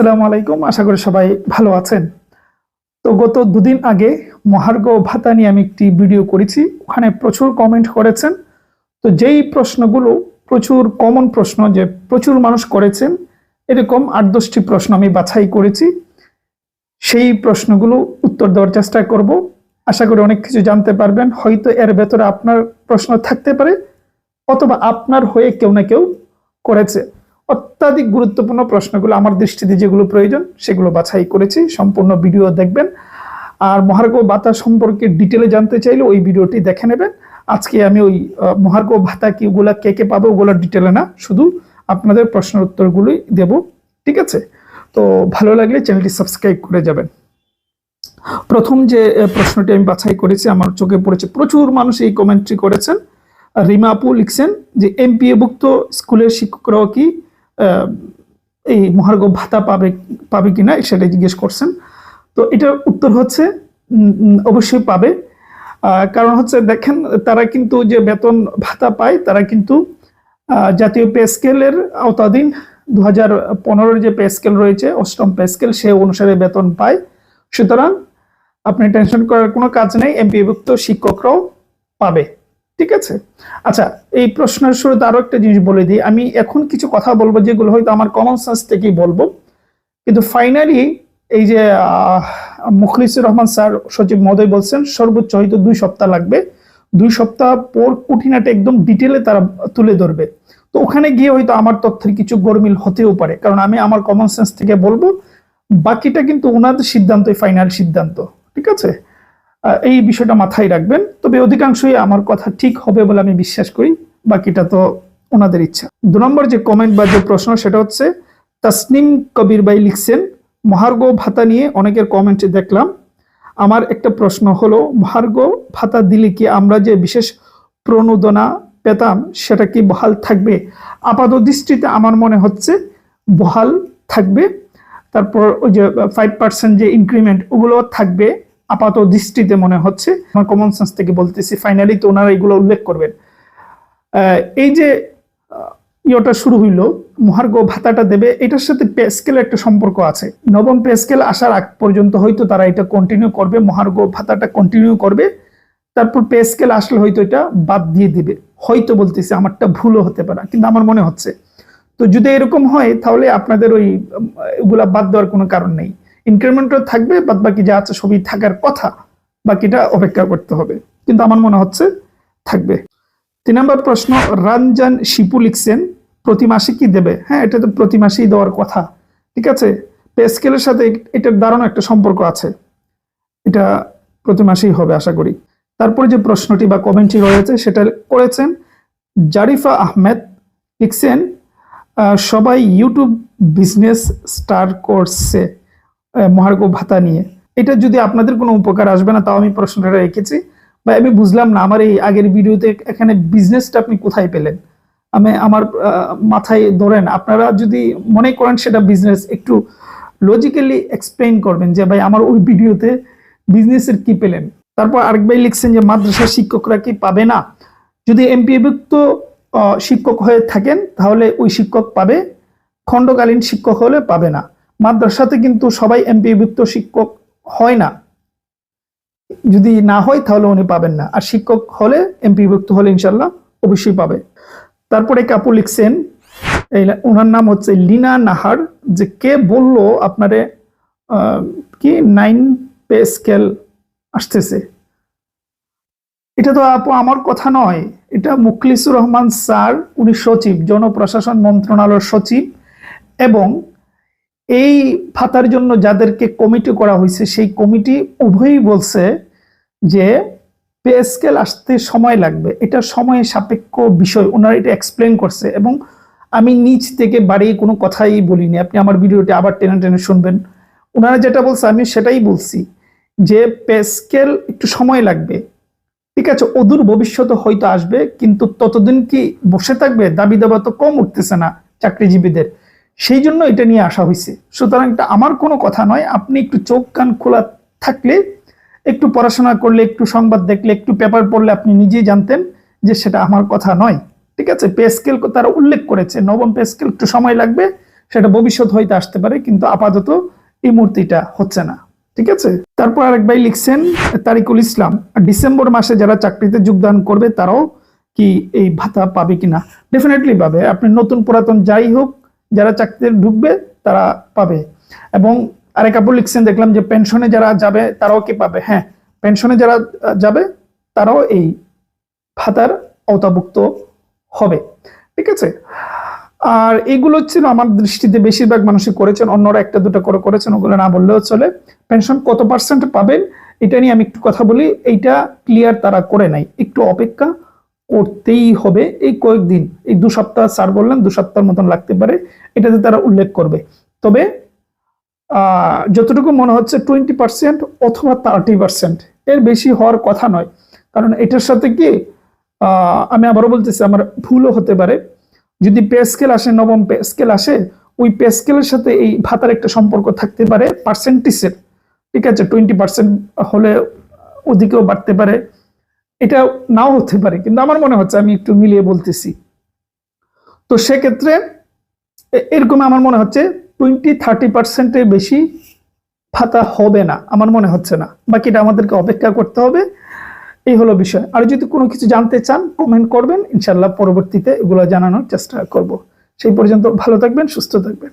আসসালামু আলাইকুম। আশা করি সবাই ভালো আছেন। তো গত দুদিন আগে মহার্ঘ ভাতা নিয়ে আমি একটি ভিডিও করেছি। ওখানে প্রচুর কমেন্ট করেছেন। তো যেই প্রশ্নগুলো, প্রচুর কমন প্রশ্ন যে প্রচুর মানুষ করেছেন, এরকম আট দশটি প্রশ্ন আমি বাছাই করেছি। সেই প্রশ্নগুলো উত্তর দেওয়ার চেষ্টা করব। আশা করি অনেক কিছু জানতে পারবেন। হয়তো এর ভেতরে আপনার প্রশ্ন থাকতে পারে, অথবা আপনার হয়ে কেউ না কেউ করেছে। অত্যাধিক গুরুত্বপূর্ণ প্রশ্নগুলো আমার দৃষ্টিতে যেগুলো প্রয়োজন, সেগুলো বাছাই করেছি, সম্পূর্ণ ভিডিও দেখবেন। আর মহার্ঘ ভাতা সম্পর্কে ডিটেলে জানতে চাইলে ওই ভিডিওটি দেখে নেবেন। আজকে আমি ওই মহার্ঘ ভাতা কি, ওগুলা কে কে পাবে, ওগুলো ডিটেলে না, শুধু আপনাদের প্রশ্নের উত্তরগুলোই দেব, ঠিক আছে? তো ভালো লাগলে চ্যানেলটি সাবস্ক্রাইব করে যাবেন। প্রথম যে প্রশ্নটি আমি বাছাই করেছি, আমার চোখে পড়েছে, প্রচুর মানুষ এই কমেন্ট্রি করেছেন। আর রিমা আপু লিখছেন যে এমপিএভুক্ত স্কুলের শিক্ষকরাও কি এই মহার্ঘ ভাতা পাবে পাবে কিনা সেটা জিজ্ঞেস করছেন। তো এটার উত্তর হচ্ছে অবশ্যই পাবে। কারণ হচ্ছে দেখেন, তারা কিন্তু যে বেতন ভাতা পায়, তারা কিন্তু জাতীয় পে স্কেলের আওতাধীন দু হাজার পনেরোর যে পে স্কেল রয়েছে, অষ্টম পে স্কেল, সে অনুসারে বেতন পায়। সুতরাং আপনি টেনশন করার কোনো কাজ নেই, এমপিভুক্ত শিক্ষকরাও পাবে। ঠিক আছে? আচ্ছা এই প্রশ্নের শুরুতে আরও একটা জিনিস বলে দিই। আমি এখন কিছু কথা বলব যেগুলো হয়তো আমার কমন সেন্স থেকেই বলব। কিন্তু ফাইনালি এই যে মুখলিসুর রহমান স্যার, সচিব মহোদয় বলছেন, সর্বোচ্চ হয়তো দুই সপ্তাহ লাগবে। দুই সপ্তাহ পর কুঠিনাটা একদম ডিটেলে তারা তুলে ধরবে। তো ওখানে গিয়ে হয়তো আমার তথ্যের কিছু গরমিল হতেও পারে। কারণ আমি আমার কমন সেন্স থেকে বলব, বাকিটা কিন্তু ওনাদের সিদ্ধান্তই ফাইনাল সিদ্ধান্ত। ঠিক আছে? এই বিষয়টা মাথায় রাখবেন। তবে অধিকাংশই আমার কথা ঠিক হবে বলে আমি বিশ্বাস করি, বাকিটা তো ওনাদের ইচ্ছা। দু নম্বর যে কমেন্ট বা যে প্রশ্ন, সেটা হচ্ছে, তাসনিম কবির ভাই লিখছেন মহার্গ ভাতা নিয়ে অনেকের কমেন্টে দেখলাম। আমার একটা প্রশ্ন হলো মহার্গ ভাতা দিলে কি আমরা যে বিশেষ প্রণোদনা পেতাম, সেটা কি বহাল থাকবে? আপাত দৃষ্টিতে আমার মনে হচ্ছে, বহাল থাকবে। তারপর ওই যে ফাইভ পার্সেন্ট যে ইনক্রিমেন্ট ওগুলো থাকবে। আপাত দৃষ্টিতে মনে হচ্ছে, আমার কমন সেন্স থেকে বলতেছি ফাইনালি তো ওনারা এগুলো উল্লেখ করবেন। এই যে ইয়েটা শুরু হইল, মহার্ঘ ভাতাটা দেবে, এটার সাথে পে স্কেলের একটা সম্পর্ক আছে। নবম পে স্কেল আসার আগ পর্যন্ত হয়তো তারা এটা কন্টিনিউ করবে, মহার্ঘ ভাতাটা কন্টিনিউ করবে, তারপর পে স্কেল আসলে হয়তো এটা বাদ দিয়ে দিবে। হয়তো বলতেছি, আমারটা ভুলও হতে পারে, কিন্তু আমার মনে হচ্ছে। তো যদি এরকম হয়, তাহলে আপনাদের ওই এগুলা বাদ দেওয়ার কোনো কারণ নেই। ইনক্রিমেন্টও থাকবে, বাদ বাকি যা আছে সবই থাকার কথা, বাকিটা অপেক্ষা করতে হবে। কিন্তু আমার মনে হচ্ছে থাকবে। তিন নম্বর প্রশ্ন রঞ্জন শিপু লিখছেন, প্রতি মাসে কি দেবে? হ্যাঁ এটা তো প্রতি মাসেই দেওয়ার কথা। ঠিক আছে? পে স্কেলের সাথে এটার দারুণ একটা সম্পর্ক আছে। এটা প্রতি মাসেই হবে, আশা করি। তারপরে যে প্রশ্নটি বা কমেন্টটি রয়েছে, সেটা করেছেন জারিফা আহমেদ। লিখছেন সবাই ইউটিউব বিজনেস স্টার করছে। মহার্ঘ ভাতা নিয়ে। এটা যদি আপনাদের কোনো উপকার আসবে না, তাও আমি প্রশ্নটা রেখেছি। বা আমি বুঝলাম না, আমার এই আগের ভিডিওতে এখানে বিজনেসটা আপনি কোথায় পেলেন? আমি আমার মাথায় ধরেন, আপনারা যদি মনে করেন সেটা বিজনেস একটু লজিক্যালি এক্সপ্লেইন করবেন যে, ভাই, আমার ওই ভিডিওতে বিজনেসের কি পেলেন? তারপর আরেক ভাই লিখছেন যে, মাদ্রাসার শিক্ষকরা কি পাবে না? যদি এমপিভুক্ত শিক্ষক হয়ে থাকেন, তাহলে ওই শিক্ষক পাবে, খণ্ডকালীন শিক্ষক হলে পাবে না। মাদ্রাসাতে কিন্তু সবাই এমপিভুক্ত শিক্ষক হয় না। যদি না হয় তাহলে উনি পাবেন না। আর শিক্ষক হলে এমপিভুক্ত হলে ইনশাল্লাহ অবশ্যই পাবে। তারপরে কাপু লিখছেন ওনার নাম হচ্ছে লিনা নাহার। যে কে বলল আপনারে কি নাইন পে স্কেল আসতেছে? এটা তো আপু আমার কথা নয়। এটা মুখলিসুর রহমান স্যার, উনি সচিব, জনপ্রশাসন মন্ত্রণালয়ের সচিব এবং এই ভাতার জন্য যাদেরকে কমিটি করা হয়েছে, সেই কমিটি উভয়ই বলছে যে পে স্কেল আসতে সময় লাগবে। এটা সময় সাপেক্ষ বিষয়, ওনারা এটা এক্সপ্লেন করছে এবং আমি নিচ থেকে বাড়িয়ে কোনো কথাই বলিনি। আপনি আমার ভিডিওটি আবার টেনে টেনে শুনবেন। ওনারা যেটা বলছে, আমি সেটাই বলছি যে পে স্কেল একটু সময় লাগবে। ঠিক আছে, অদূর ভবিষ্যতে হয়তো আসবে, কিন্তু ততদিন কি বসে থাকবে? দাবি দাবা তো কম উঠতেছে না চাকরিজীবীদের। সেই জন্য এটা নিয়ে আসা হয়েছে সুতরাং এটা আমার কোনো কথা নয়। আপনি একটু চোখ কান খোলা থাকলে, একটু পড়াশোনা করলে, একটু সংবাদ দেখলে, একটু পেপার পড়লে আপনি নিজেই জানতেন যে সেটা আমার কথা নয়। ঠিক আছে? পে স্কেল তারা উল্লেখ করেছে। নবম পে স্কেল একটু সময় লাগবে, সেটা ভবিষ্যৎ হইতে আসতে পারে, কিন্তু আপাতত এই মূর্তিটা হচ্ছে না। ঠিক আছে? তারপর আরেক ভাই লিখছেন, তারিকুল ইসলাম, ডিসেম্বর মাসে যারা চাকরিতে যোগদান করবে, তারাও কি এই ভাতা পাবে কিনা? ডেফিনেটলি পাবে। আপনি নতুন পুরাতন যাই হোক যারা চাকরিতে ঢুকবে, তারা পাবে। এবং আরেক আপু লিখছেন, দেখলাম যে পেনশনে যারা যাবে, তারাও কি পাবে? হ্যাঁ পেনশনে যারা যাবে, তারাও এই ভাতার আওতাভুক্ত হবে। ঠিক আছে? আর এগুলো ছিল আমার দৃষ্টিতে বেশিরভাগ মানুষই করেছেন, অন্যরা একটা, দুটো করে করেছেন, ওগুলো না বললেও চলে। পেনশন কত পার্সেন্ট পাবেন, এটা নিয়ে আমি একটু কথা বলি। এইটা ক্লিয়ার তারা করে নাই। একটু অপেক্ষা করতেই হবে। এই কয়েকদিন, এই দু সপ্তাহ স্যার বললেন, দু সপ্তাহের মতন লাগতে পারে। এটাতে তারা উল্লেখ করবে। তবে যতটুকু মনে হচ্ছে টোয়েন্টি পার্সেন্ট অথবা থার্টি পার্সেন্ট এর বেশি হওয়ার কথা নয়। কারণ এটার সাথে কি আমি আবারও বলতেছি, আমার ভুলও হতে পারে। যদি পে স্কেল আসে, নবম পে স্কেল আসে, ওই পে স্কেলের সাথে এই ভাতার একটা সম্পর্ক থাকতে পারে পার্সেন্টেজের ঠিক আছে, টোয়েন্টি পার্সেন্ট হলে ওদিকেও বাড়তে পারে। এটা নাও হতে পারে, কিন্তু আমার মনে হচ্ছে আমি একটু মিলিয়ে বলতেছি। তো সেক্ষেত্রে এরকম আমার মনে হচ্ছে টোয়েন্টি থার্টি পার্সেন্টের বেশি ভাতা হবে না, আমার মনে হচ্ছে না। বাকিটা আমাদেরকে অপেক্ষা করতে হবে, এই হলো বিষয়। আর যদি কোনো কিছু জানতে চান কমেন্ট করবেন ইনশাল্লাহ পরবর্তীতে এগুলো জানানোর চেষ্টা করব। সেই পর্যন্ত ভালো থাকবেন, সুস্থ থাকবেন।